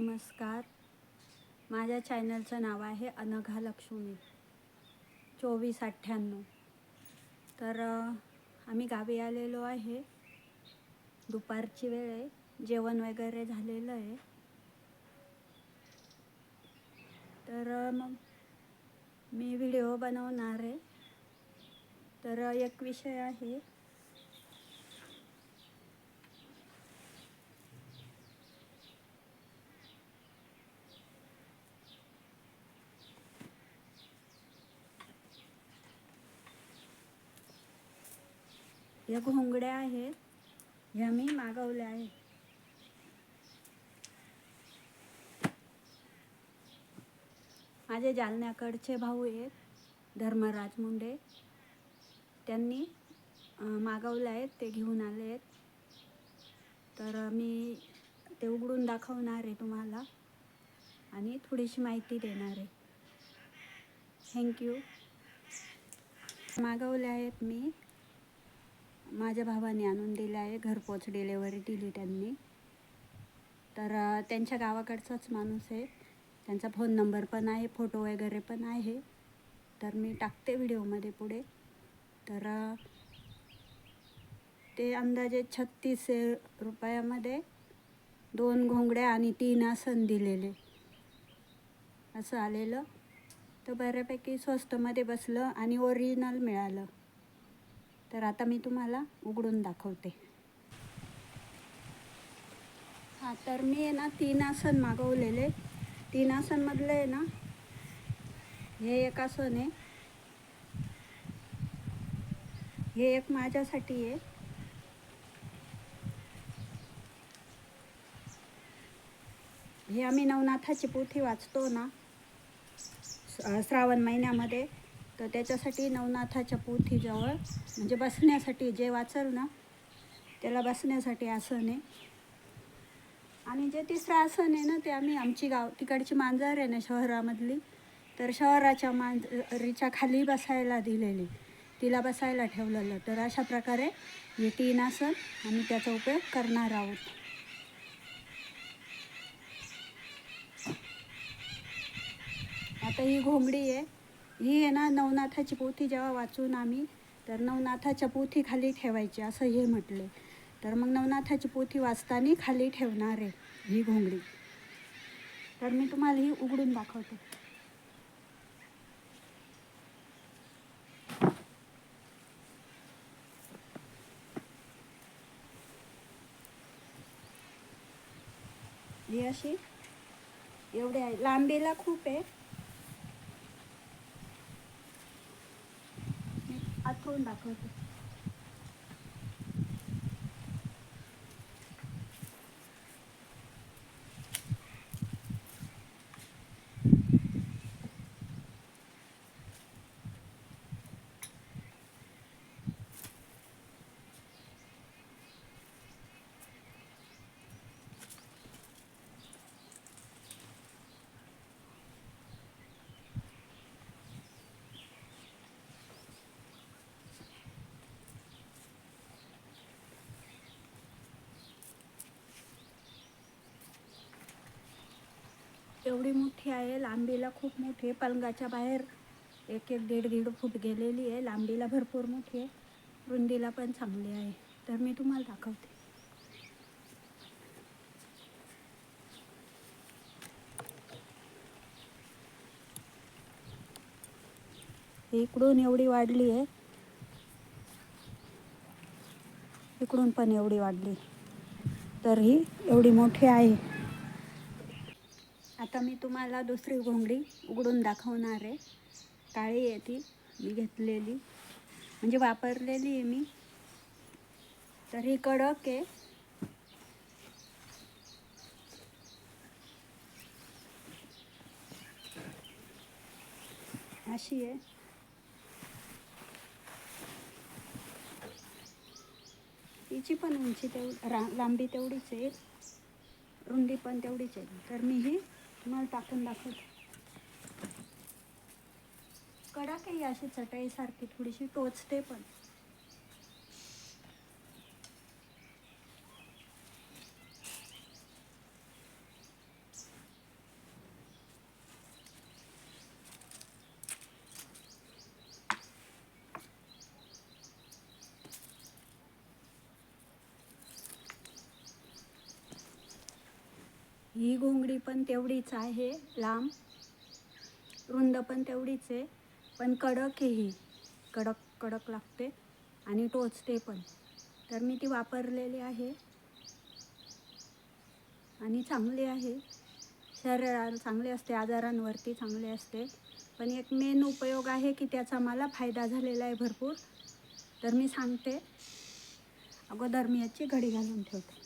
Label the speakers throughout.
Speaker 1: नमस्कार. माझ्या चॅनलचं नाव आहे अनघा लक्ष्मी. चोवीस अठ्ठ्याण्णव. तर आम्ही गावी आलेलो आहे. दुपारची वेळ आहे. जेवण वगैरे झालेलं आहे. तर मग मी व्हिडिओ बनवणार आहे. तर एक विषय आहे. या घोंगड्या आहेत ह्या मी मागवल्या आहेत. माझे जालन्याकडचे भाऊ आहेत धर्मराज मुंडे. त्यांनी मागवले आहेत ते घेऊन आले आहेत. तर मी ते उघडून दाखवणार आहे तुम्हाला आणि थोडीशी माहिती देणार आहे. थँक्यू मागवले आहेत मी. माझ्या भावाने आणून दिले आहे घरपोच डिलेवरी दिली त्यांनी. तर त्यांच्या गावाकडचाच माणूस आहे. त्यांचा फोन नंबर पण आहे फोटो वगैरे पण आहे. तर मी टाकते व्हिडिओमध्ये पुढे. तर ते अंदाजे छत्तीस रुपयामध्ये दोन घोंगड्या आणि तीन आसन दिलेले. असं आलेलं. तर बऱ्यापैकी स्वस्तमध्ये बसलं आणि ओरिजिनल मिळालं. तर आता मी तुम्हाला उघडून दाखवते. हां तर मी आहे ना तीन आसन मागवलेले. तीन आसनमधलं आहे ना हे एक आसन आहे. हे एक माझ्यासाठी आहे. हे आम्ही नवनाथाची पोथी वाचतो ना श्रावण महिन्यामध्ये. तर त्याच्यासाठी नवनाथाच्या पोथीजवळ म्हणजे बसण्यासाठी जे वाचल ना त्याला बसण्यासाठी आसन आहे. आणि जे तिसरं आसन आहे ना ते आम्ही आमची गाव तिकडची मांजर आहे ना शहरामधली तर शहराच्या मांजरीच्या खाली बसायला दिलेली. तिला बसायला ठेवलेलं. तर अशा प्रकारे हे तीन आसन आम्ही त्याचा उपयोग करणार आहोत. आता ही घोंगडी आहे. ही आहे ना नवनाथाची पोथी जेव्हा वाचून आम्ही तर नवनाथाच्या पोथी खाली ठेवायची असं हे म्हटले. तर मग नवनाथाची पोथी वाचताना खाली ठेवणार आहे ही घोंगडी. तर मी तुम्हाला ही उघडून दाखवते. ही अशी एवढे आहे. लांबीला खूप आहे. मी एवढी मोठी आहे लांबीला खूप मोठी आहे. पलंगाच्या बाहेर एक एक दीड दीड फूट गेलेली आहे. लांबीला भरपूर मोठी आहे. रुंदीला पण चांगली आहे. तर मी तुम्हाला दाखवते. इकडून एवढी वाढली आहे. इकडून पण एवढी वाढली. तर ही एवढी मोठी आहे. आता मी तुम्हाला दुसरी घोंगडी उघडून दाखवणार आहे. काळी आहे ती. मी घेतलेली. म्हणजे वापरलेली आहे मी. तर ही कडक आहे. अशी आहे. तिची पण उंची तेवढी रा लांबी तेवढीच आहे. रुंदी पण तेवढीच आहे. तर मी ही मला टाकून दाखव कडा काही अशी चटईसारखी थोडीशी टोचते पण. ही घोंगडी पण तेवढीच आहे लांब. रुंद पण तेवढीच आहे पण कडक आहे ही. कडक कडक लागते आणि टोचते पण. तर मी ती वापरलेली आहे. आणि चांगली आहे. शरीराला चांगले असते आजारांवरती चांगले असते. पण एक मेन उपयोग आहे की त्याचा मला फायदा झालेला आहे भरपूर. तर मी सांगते. अगोदर मी याची घडी घालून ठेवते.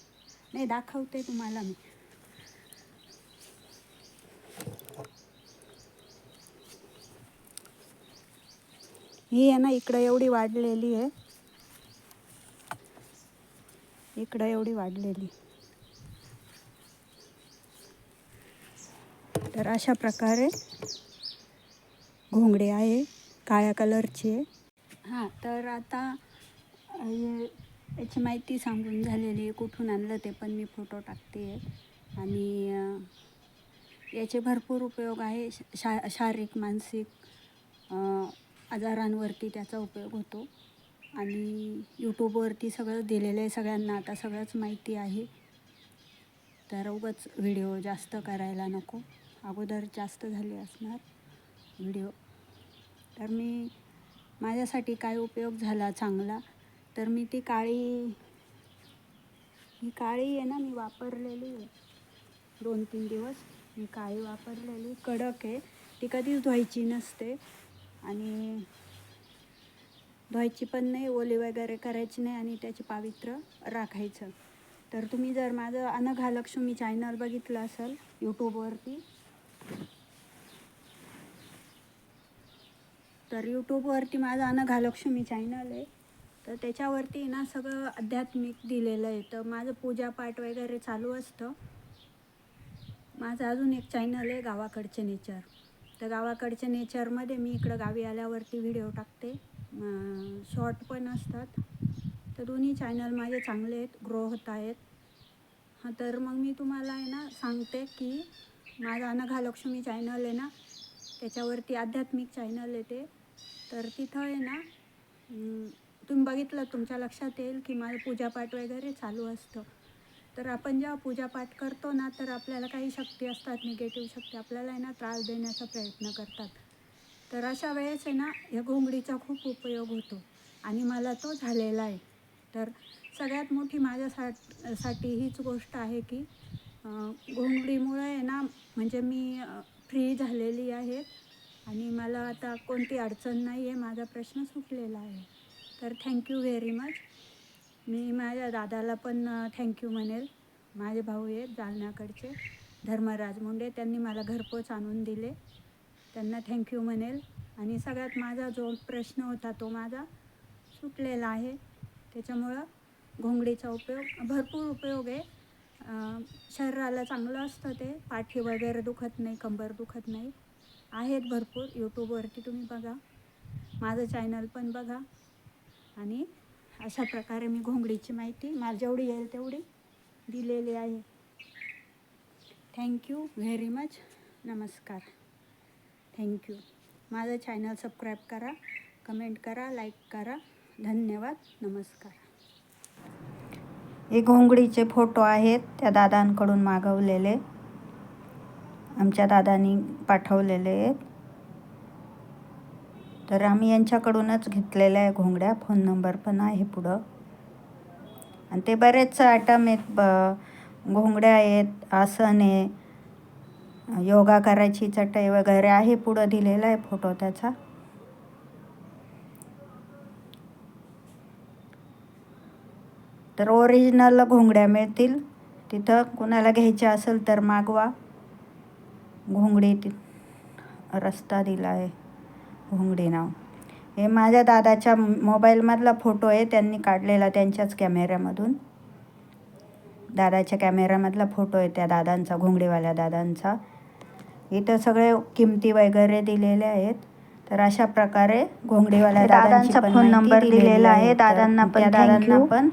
Speaker 1: नाही दाखवते तुम्हाला मी. ही आहे ना इकडं एवढी वाढलेली आहे. इकडं एवढी वाढलेली. तर अशा प्रकारे घोंगडे आहे काळ्या कलरची आहे. हां तर आता याची माहिती सांगून झालेली आहे कुठून आणलं ते पण मी फोटो टाकते. आहे आणि याचे भरपूर उपयोग आहे श- शा शारीरिक मानसिक आजारांवरती त्याचा उपयोग होतो. आणि यूट्यूबवरती सगळं दिलेलं आहे सगळ्यांना. आता सगळंच माहिती आहे. तर उगाच व्हिडिओ जास्त करायला नको. अगोदर जास्त झाले असणार व्हिडिओ. तर मी माझ्यासाठी काय उपयोग झाला चांगला तर मी ती काळी ही काळी आहे ना मी वापरलेली आहे. दोन तीन दिवस मी काळी वापरलेली. कडक आहे. ती कधीच धुवायची नसते. आणि धुवायची पण नाही ओली वगैरे करायची नाही आणि त्याचे पावित्र्य राखायचं. तर तुम्ही जर माझं अनघालक्ष्मी चॅनल बघितलं असेल यूट्यूबवरती तर यूट्यूबवरती माझं अनघालक्ष्मी चॅनल आहे. तर त्याच्यावरती ना सगळं आध्यात्मिक दिलेलं आहे. तर माझं पूजापाठ वगैरे चालू असतं. माझं अजून एक चॅनल आहे गावाकडचे नेचर. तर गावाकडच्या नेचरमध्ये मी इकडं गावी आल्यावरती व्हिडिओ टाकते. शॉर्ट पण असतात. तर दोन्ही चॅनल माझे चांगले आहेत ग्रो होत आहेत. हां तर मग मी तुम्हाला आहे ना सांगते की माझा अनघा लक्ष्मी चॅनल आहे ना त्याच्यावरती आध्यात्मिक चॅनल येते तर तिथं आहे ना तुम्ही बघितलं तुमच्या लक्षात येईल की माझं पूजापाठ वगैरे चालू असतं. तर आपण जेव्हा पूजापाठ करतो ना तर आपल्याला काही शक्ती असतात निगेटिव्ह शक्ती आपल्याला आहे ना त्रास देण्याचा प्रयत्न करतात. तर अशा वेळेस आहे ना या घोंगडीचा खूप उपयोग होतो. आणि मला तो झालेला आहे. तर सगळ्यात मोठी माझ्यासाठी साठी हीच गोष्ट आहे की घोंगडीमुळे आहे ना म्हणजे मी फ्री झालेली आहे. आणि मला आता कोणती अडचण नाही आहे माझा प्रश्न सुटलेला आहे. तर थँक्यू व्हेरी मच मी माझ्या दादाला पण थँक्यू म्हणेल. माझे भाऊ आहेत जालन्याकडचे धर्मराज मुंडे. त्यांनी मला घरपोच आणून दिले. त्यांना थँक्यू म्हणेल. आणि सगळ्यात माझा जो प्रश्न होता तो माझा सुटलेला आहे. त्याच्यामुळं घोंगडीचा उपयोग भरपूर उपयोग आहे. शरीराला चांगलं असतं ते. पाठी वगैरे दुखत नाही कंबर दुखत नाही. आहेत भरपूर. यूट्यूबवरती तुम्ही बघा. माझं चॅनल पण बघा. आणि अशा प्रकारे मी घोंगडीची माहिती मला जेवढी येईल तेवढी दिलेली आहे. थँक्यू व्हेरी मच नमस्कार. थँक्यू माझं चॅनल सबस्क्राईब करा कमेंट करा लाईक करा. धन्यवाद. नमस्कार. हे घोंगडीचे फोटो आहेत त्या दादांकडून मागवलेले. आमच्या दादांनी पाठवलेले आहेत. तर आम्ही यांच्याकडूनच घेतलेल्या आहे घोंगड्या फोन नंबर पण आहे पुढं. आणि ते बरेच आयटम आहेत ब घोंगड्या आहेत आसन आहे योगा करायची चटई वगैरे आहे पुढं दिलेला आहे फोटो त्याचा. तर ओरिजिनल घोंगड्या मिळतील. तिथं कुणाला घ्यायच्या असेल तर मागवा. घोंगडी ति रस्ता दिला आहे. घोंगडी नाव. हे माझ्या दादाच्या मोबाईलमधला फोटो आहे त्यांनी काढलेला त्यांच्याच कॅमेऱ्यामधून. दादाच्या कॅमेऱ्यामधला फोटो आहे त्या दादांचा घोंगडीवाल्या दादांचा. इथं सगळे किमती वगैरे दिलेले आहेत. तर अशा प्रकारे घोंगडीवाल्या दादांचा फोन नंबर दिलेला आहे. दादांना पण दादांना पण